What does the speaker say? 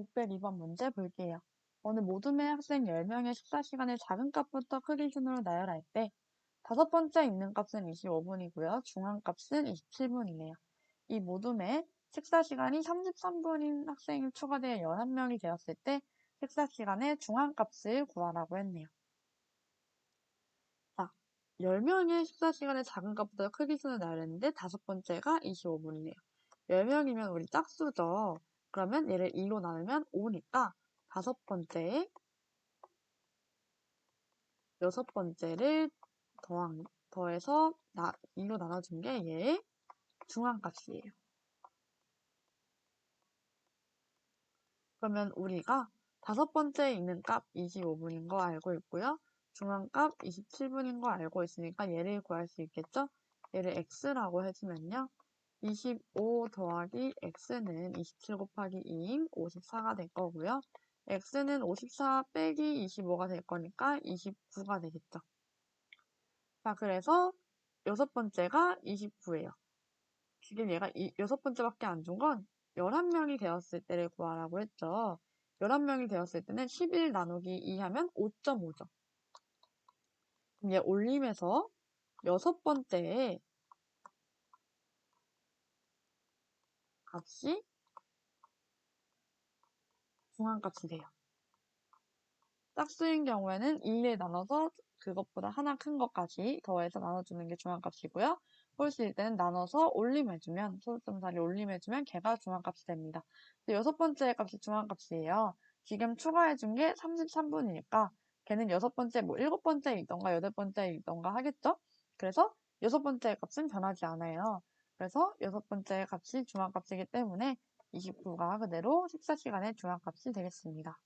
602 번 문제 볼게요. 어느 모둠의 학생 10명의 식사 시간을 작은 값부터 크기 순으로 나열할 때 다섯 번째 있는 값은 25분이고요. 중한 값은 27분이네요. 이 모둠의 식사 시간이 33분인 학생이 추가되어 11명이 되었을 때 식사 시간의 중한 값을 구하라고 했네요. 자, 10명의 식사 시간을 작은 값부터 크기 순으로 나열했는데 다섯 번째가 25분이네요. 10명이면 우리 짝수죠. 그러면 얘를 2로 나누면 5니까 다섯 번째에 여섯 번째를 더한, 더해서 나, 2로 나눠준 게 얘의 중앙값이에요. 그러면 우리가 다섯 번째에 있는 값 25분인 거 알고 있고요. 중앙값 27분인 거 알고 있으니까 얘를 구할 수 있겠죠? 얘를 x라고 해주면요. 25 더하기 x는 27 곱하기 2인 54가 될 거고요. x는 54 빼기 25가 될 거니까 29가 되겠죠. 자, 그래서 여섯 번째가 29예요. 지금 얘가 이, 여섯 번째밖에 안 준 건 11명이 되었을 때를 구하라고 했죠. 11명이 되었을 때는 11 나누기 2 하면 5.5죠. 그럼 얘 올림에서 여섯 번째에 값이 중앙값이 돼요. 짝수인 경우에는 2에 나눠서 그것보다 하나 큰 것까지 더해서 나눠주는 게 중앙값이고요. 홀수일 때는 나눠서 올림해주면 소수점사를 올림해주면 걔가 중앙값이 됩니다. 여섯 번째 값이 중앙값이에요. 지금 추가해준 게 33분이니까 걔는 여섯 번째, 뭐 일곱 번째 있던가 여덟 번째 있던가 하겠죠? 그래서 여섯 번째 값은 변하지 않아요. 그래서 여섯 번째 값이 중앙값이기 때문에 29가 그대로 식사 시간의 중앙값이 되겠습니다.